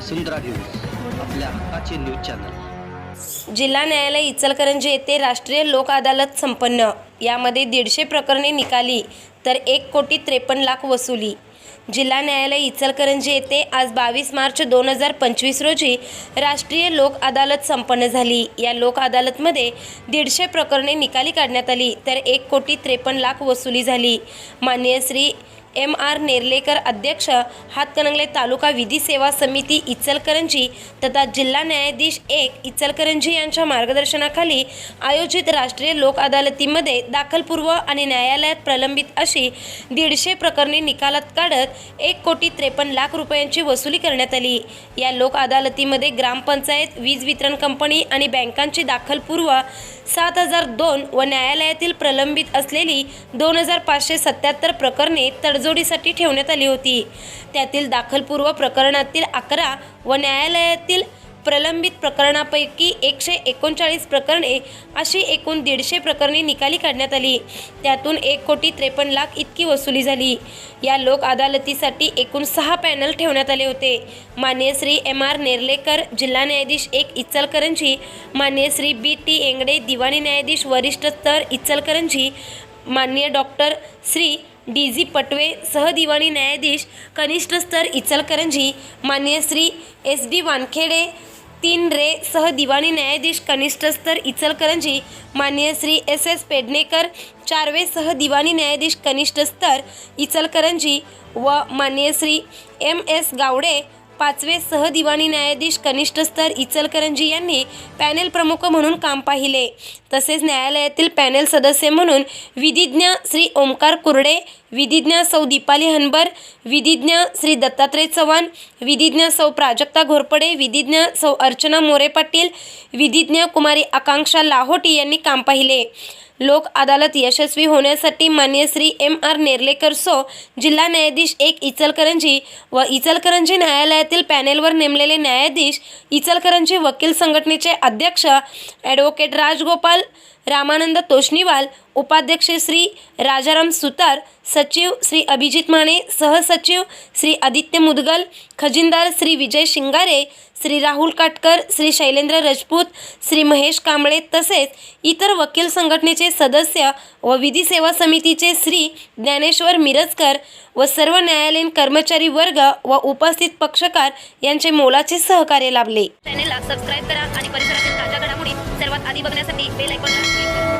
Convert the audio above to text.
वसुंधरा news आपल्या हक्काचे news channel. जिल्हा न्यायालय इचलकरंजी येथे राष्ट्रीय लोक अदालत संपन्न. यामध्ये दीडशे प्रकरणे निकाली तर एक कोटी त्रेपन्न लाख वसुली. जिल्हा न्यायालय इचलकरंजी येथे आज बावीस मार्च दोन हजार पंचवीस रोजी राष्ट्रीय लोक अदालत संपन्न झाली. या लोक अदालतमध्ये दीडशे प्रकरणे निकाली काढण्यात आली तर एक कोटी त्रेपन्न लाख वसुली झाली. माननीय श्री एम आर नेर्लेकर अध्यक्ष हातकणंगले तालुका विधी सेवा समिती इचलकरंजी तथा जिल्हा न्यायाधीश एक इचलकरंजी यांच्या मार्गदर्शनाखाली आयोजित राष्ट्रीय लोक अदालतीमध्ये दाखलपूर्व आणि न्यायालयात प्रलंबित अशी दीडशे प्रकरणे निकालात काढत एक कोटी त्रेपन्न लाख रुपयांची वसुली करण्यात आली. या लोक अदालतीमध्ये ग्रामपंचायत वीज वितरण कंपनी आणि बँकांची दाखलपूर्व सात हजार दोन व न्यायालयातील प्रलंबित असलेली दोन हजार पाचशे सत्याहत्तर प्रकरणे तडजोडीसाठी ठेवण्यात आली होती. त्यातील दाखलपूर्व प्रकरणातील अकरा व न्यायालयातील प्रलंबित प्रकरणापैकी एकशे एकोणचाळीस प्रकरणे अशी एकूण दीडशे प्रकरणे निकाली काढण्यात आली. त्यातून एक कोटी त्रेपन्न लाख इतकी वसुली झाली. या लोक अदालतीसाठी एकूण सहा पॅनल ठेवण्यात आले होते. मान्य श्री एम आर नेर्लेकर जिल्हा न्यायाधीश एक इचलकरंजी मान्य श्री बी टी एंगडे दिवाणी न्यायाधीश वरिष्ठ स्तर इचलकरंजी माननीय doctor Shri D G Patwe सहदिवाणी न्यायाधीश कनिष्ठ स्तर इचलकरंजी मान्य श्री एस डी वानखेडे तीन रे सह दिवाणी न्यायाधीश कनिष्ठ स्तर इचलकरंजी माननीय श्री एस एस पेडणेकर चारवे सह दिवाणी न्यायाधीश कनिष्ठ स्तर इचलकरंजी व माननीय श्री एम एस गावडे पाचवे सहदिवाणी न्यायाधीश कनिष्ठ स्तर इचलकरंजी यांनी पॅनेल प्रमुख म्हणून काम पाहिले. तसेच न्यायालयातील पॅनेल सदस्य म्हणून विधिज्ञ श्री ओमकार कुर्डे विधिज्ञ सौ दीपाली हनबर विधिज्ञ श्री दत्तात्रय चव्हाण विधिज्ञ सौ प्राजक्ता घोरपडे विधिज्ञ सौ अर्चना मोरे पाटील विधिज्ञ कुमारी आकांक्षा लाहोटी यांनी काम पाहिले. लोक अदालत यशस्वी होण्यासाठी मान्य श्री एम आर नेर्लेकर सो जिल्हा न्यायाधीश एक इचलकरंजी व इचलकरंजी न्यायालयातील पॅनेलवर नेमलेले न्यायाधीश इचलकरंजी वकील संघटनेचे अध्यक्ष ॲडव्होकेट राजगोपाल रामानंद तोष्णीवाल उपाध्यक्ष श्री राजाराम सुतार सचिव श्री अभिजित माने सहसचिव श्री आदित्य मुदगल खजिनदार श्री विजय शिंगारे श्री राहुल काटकर श्री शैलेंद्र राजपूत श्री महेश कांबळे तसेच इतर वकील संघटनेचे सदस्य व विधी सेवा समितीचे श्री ज्ञानेश्वर मिरजकर व सर्व न्यायालयीन कर्मचारी वर्ग व उपस्थित पक्षकार यांचे मोलाचे सहकार्य लाभले. चॅनेलला सबस्क्राईब करा आणि परिसरातील ताज्या घडामोडी सर्वात आधी बघण्यासाठी बेल आयकॉनला